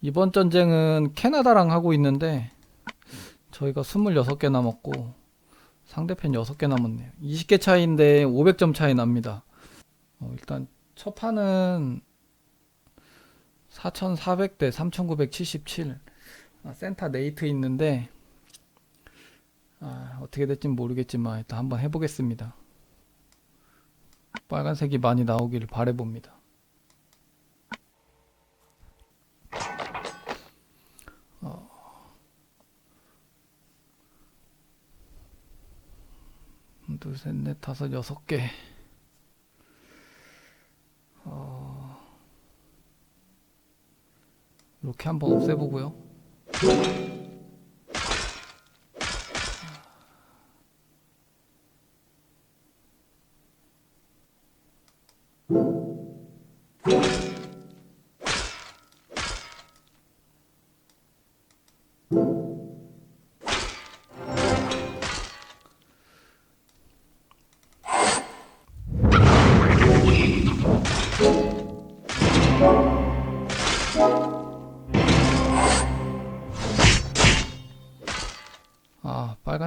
이번 전쟁은 캐나다랑 하고 있는데 저희가 26개 남았고 상대편 6개 남았네요. 20개 차이인데 500점 차이 납니다. 어, 일단 첫 판은 4400대 3977 아, 센터 네이트 있는데 아, 어떻게 될진 모르겠지만 일단 한번 해보겠습니다. 빨간색이 많이 나오기를 바래봅니다. 둘, 셋, 넷, 다섯, 여섯 개. 어... 이렇게 한번 없애보고요.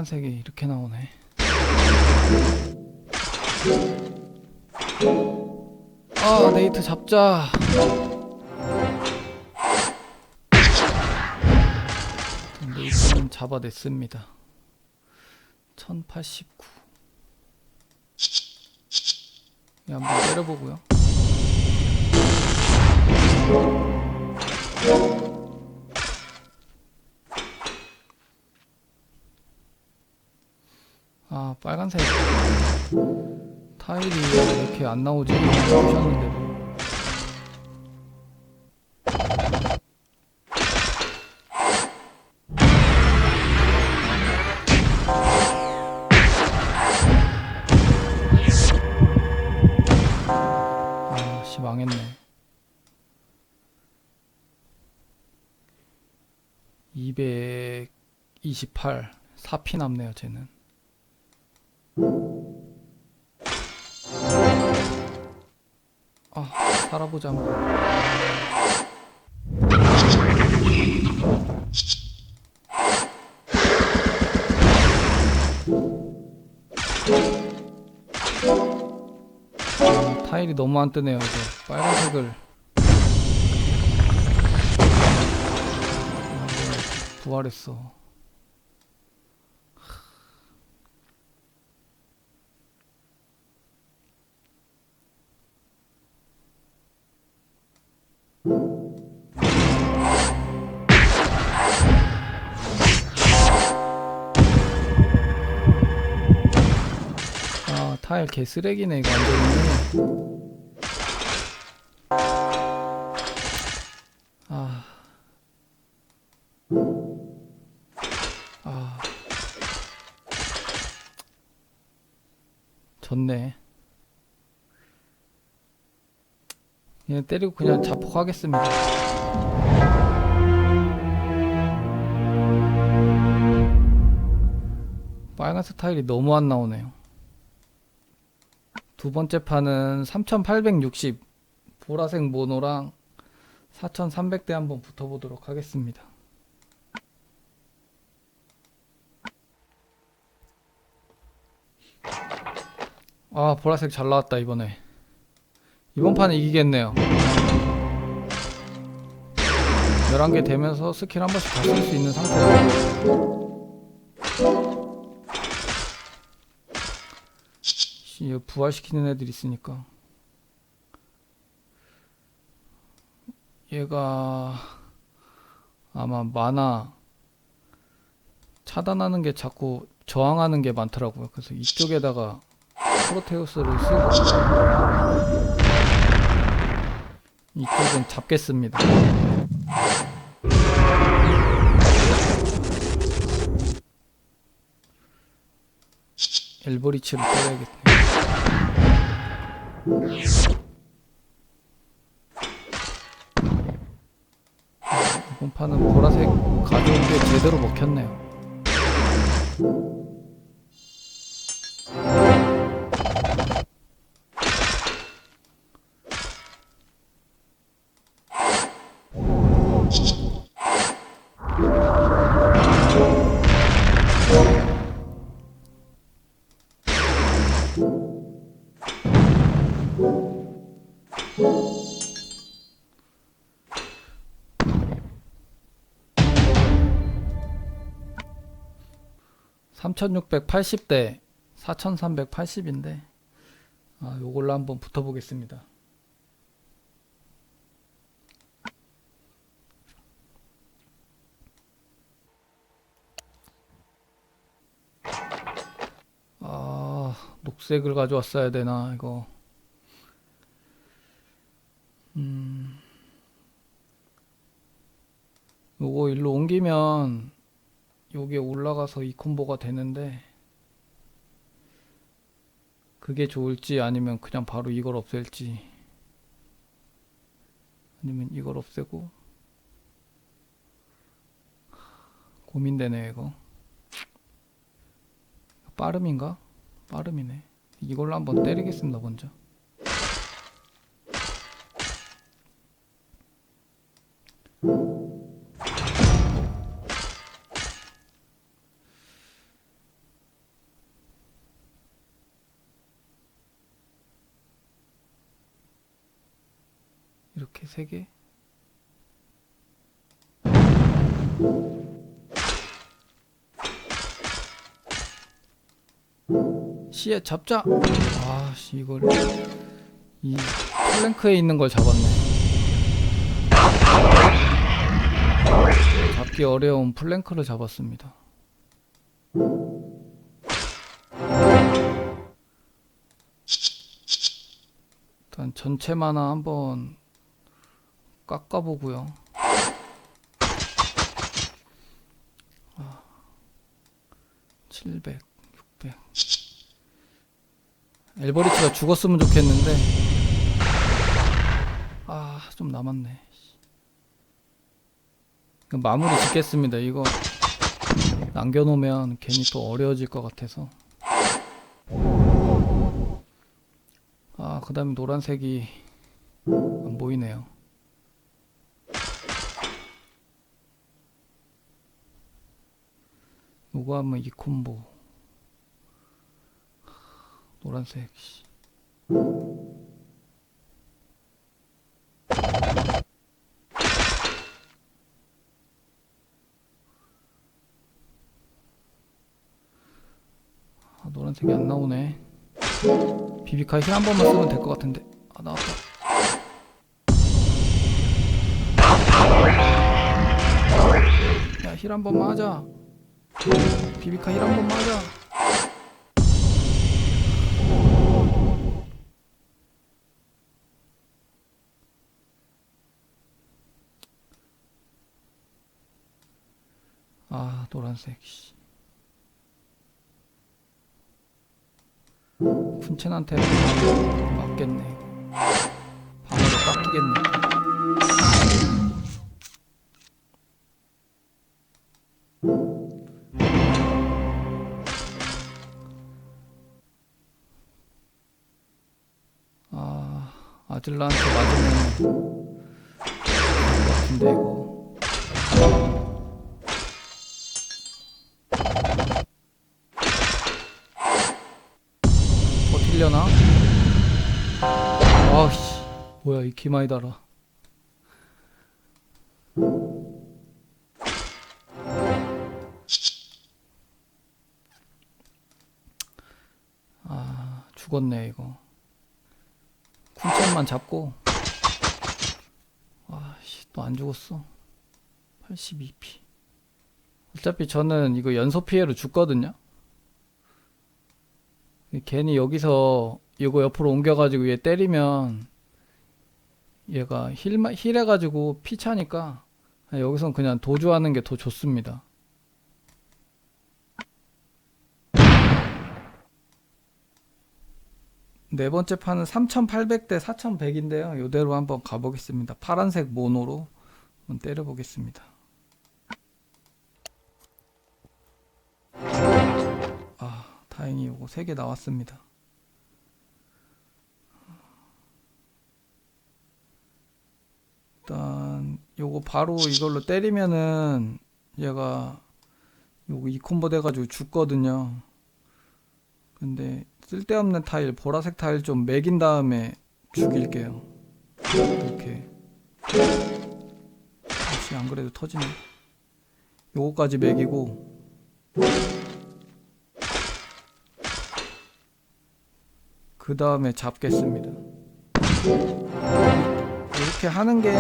빨간색이 이렇게 나오네. 아, 네이트 잡자. 네이트는 잡아냈습니다. 1089. 이 한번 때려보고요. 아, 빨간색 타일이 왜 이렇게 안 나오지? 하셨는데도. 아, 씨, 망했네. 228 4피 남네요, 쟤는. 아, 살아보자. 아, 타일이 너무 안 뜨네요, 이제. 빨간색을. 아, 부활했어. 타일 개 쓰레기네, 이거 완전히. 아. 아. 졌네. 얘 때리고 그냥 자폭하겠습니다. 빨간색 타일이 너무 안 나오네요. 두 번째 판은 3860 보라색 모노랑 4300대 한번 붙어보도록 하겠습니다. 아 보라색 잘 나왔다 이번에. 이번 판은 이기겠네요. 11개 되면서 스킬 한 번씩 다 쓸 수 있는 상태예 부활시키는 애들 있으니까. 얘가 아마 만화 차단하는 게 자꾸 저항하는 게 많더라고요. 그래서 이쪽에다가 프로테우스를 쓰고 이쪽은 잡겠습니다. 엘버리치를 때려야겠네 이번 판은 보라색 게 제대로 먹혔네요 (3680대) (4380인데) 아 요걸로 한번 붙어 보겠습니다. 아 녹색을 가져왔어야 되나 이거. 음. 요거 일로 옮기면 여기에 올라가서 이 콤보가 되는데 그게 좋을지 아니면 그냥 바로 이걸 없앨지 아니면 이걸 없애고 고민되네 이거. 빠름인가? 빠름이네. 이걸로 한번 때리겠습니다 먼저 이렇게 세 개. 시에 잡자. 아, 씨 이걸 이 플랭크에 있는 걸 잡았네. 잡기 어려운 플랭크를 잡았습니다. 일단 전체 만화 한번 깎아보고요. 아, 700, 600. 엘버리치가 죽었으면 좋겠는데. 아, 좀 남았네. 마무리 짓겠습니다. 이거 남겨놓으면 괜히 또 어려워질 것 같아서. 아, 그 다음에 노란색이 안 보이네요. 요거 하면 이 콤보 노란색 씨. 아, 노란색이 안 나오네. 비비카 힐한 번만 쓰면 될 것 같은데. 아 나왔다. 야힐 한 번만 하자 비비카 힐한 번만 하자. 아 노란색. 씨. 쿤첸한테 맞겠네. 방어를 깎이겠네. 아, 아질라한테 맞으면 같은데 이거. 버틸려나? 아씨, 뭐야 이 기마이 달아. 아, 죽었네 이거. 쿤천만 잡고. 아씨 또 안 죽었어. 82p 어차피 저는 이거 연소 피해로 죽거든요. 괜히 여기서 이거 옆으로 옮겨가지고 얘 때리면 얘가 힐, 힐해가지고 피 차니까 여기선 그냥 도주하는 게 더 좋습니다 네 번째 판은 3800대 4100인데요. 이대로 한번 가보겠습니다. 파란색 모노로 한번 때려보겠습니다. 아, 다행히 이거 3개 나왔습니다. 일단 요거 바로 이걸로 때리면은 얘가 요거 이 콤보 돼가지고 죽거든요. 근데 쓸데없는 타일, 보라색 타일 좀 매긴 다음에 죽일게요. 이렇게. 역시 안 그래도 터지네. 요거까지 매기고 그 다음에 잡겠습니다. 이렇게 하는 게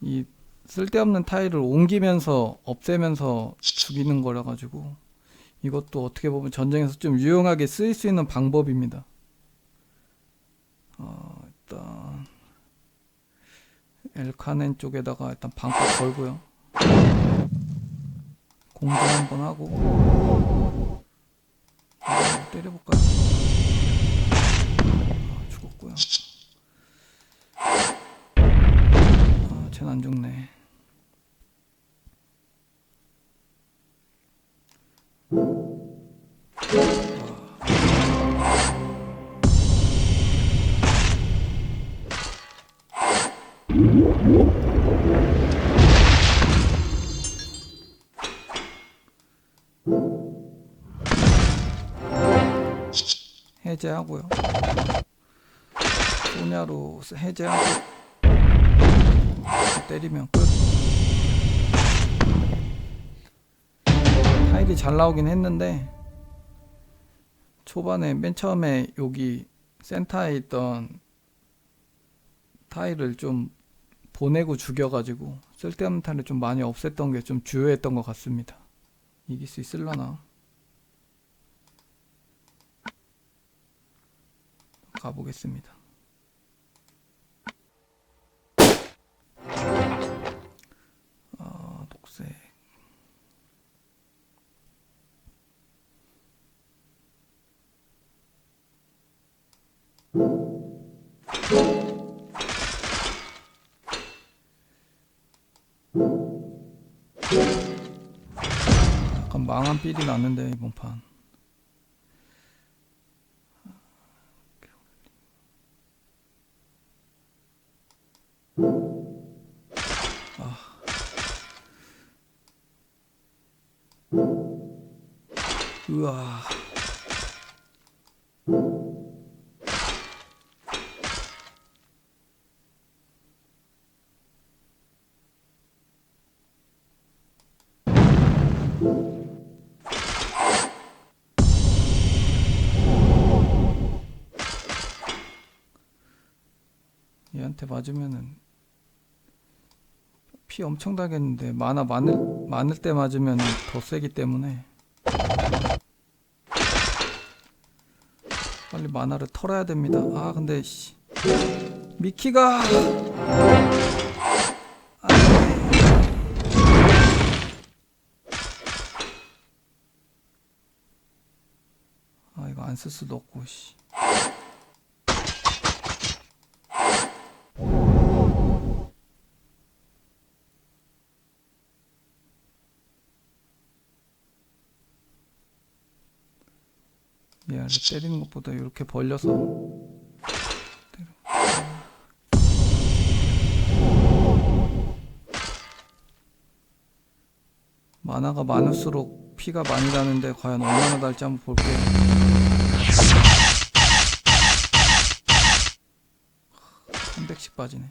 이 쓸데없는 타일을 옮기면서 없애면서 죽이는 거라 가지고 이것도 어떻게 보면 전쟁에서 좀 유용하게 쓰일 수 있는 방법입니다. 어, 일단 엘카넨 쪽에다가 일단 방패 걸고요. 공중 한번 하고 아, 때려볼까요? 아, 죽었고요. 아, 쟤는 안 죽네. 해제하고요. 소냐로 해제하고 때리면 끝. 타일이 잘 나오긴 했는데 초반에 맨 처음에 여기 센터에 있던 타일을 좀 보내고 죽여가지고 쓸데없는 타일을 좀 많이 없앴던 게 좀 주요했던 것 같습니다. 이길 수 있을라나? 가보겠습니다. 아, 녹색. 약간 망한 삘이 나는데 이번 판. 얘한테 맞으면은 피 엄청 나겠는데 만화 많을 많을 때 맞으면 더 세기 때문에 빨리 만화를 털어야 됩니다. 아 근데 씨 미키가 아 이거 안 쓸 수도 없고 씨. 때리는 것보다 이렇게 벌려서. 만화가 많을수록 피가 많이 나는데 과연 얼마나 날지 한번 볼게요. 한 300씩 빠지네.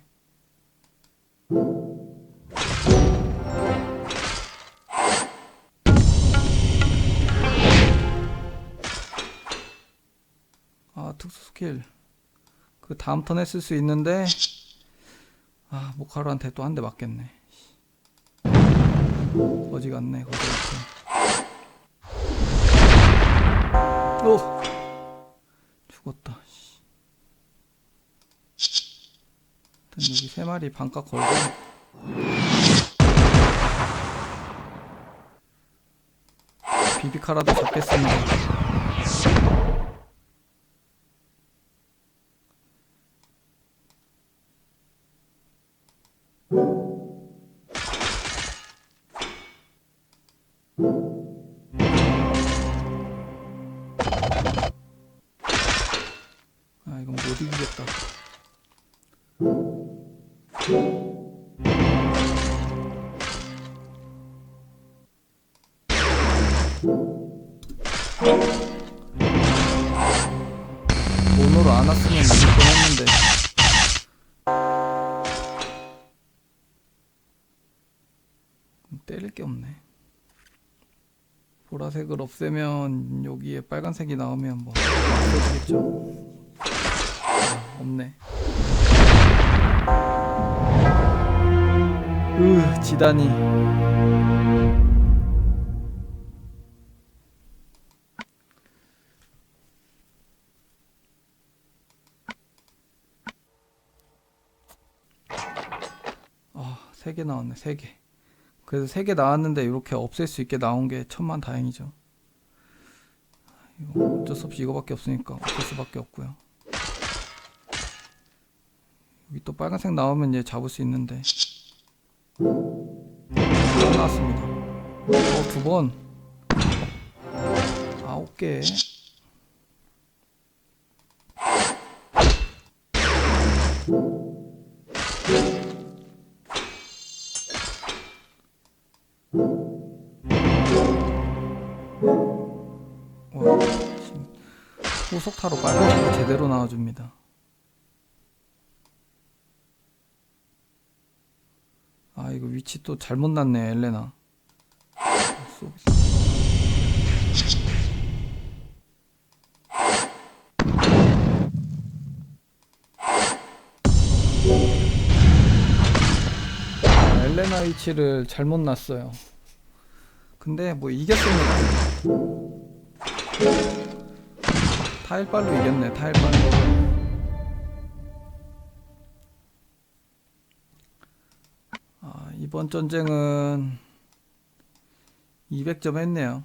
스킬 그 다음 턴에 쓸 수 있는데 아 모카루한테 또 한 대 맞겠네. 거지 같네 거지 같아 오! 죽었다 씨. 일단 여기 세 마리 반값 걸고. 비비카라도 잡겠습니다 돈으로 안 왔으면 이길 뻔했는데. 때릴 게 없네. 보라색을 없애면 여기에 빨간색이 나오면 뭐 없어지겠죠? 없네. 으 지단이. 세 개 나왔네, 세 개. 그래서 세 개 나왔는데 이렇게 없앨 수 있게 나온 게 천만 다행이죠. 이거 어쩔 수 없이 이거밖에 없으니까 없앨 수밖에 없고요. 여기 또 빨간색 나오면 얘 잡을 수 있는데 안 나왔습니다. 어, 두 번. 아홉 개. 후속타로 빨간색이 제대로 나와줍니다. 아 이거 위치 또 잘못 났네 엘레나. 쏘- 아, 엘레나 위치를 잘못 놨어요. 근데 뭐 이겼습니다. 타일발로 이겼네 타일발로. 아, 이번 전쟁은 200점 했네요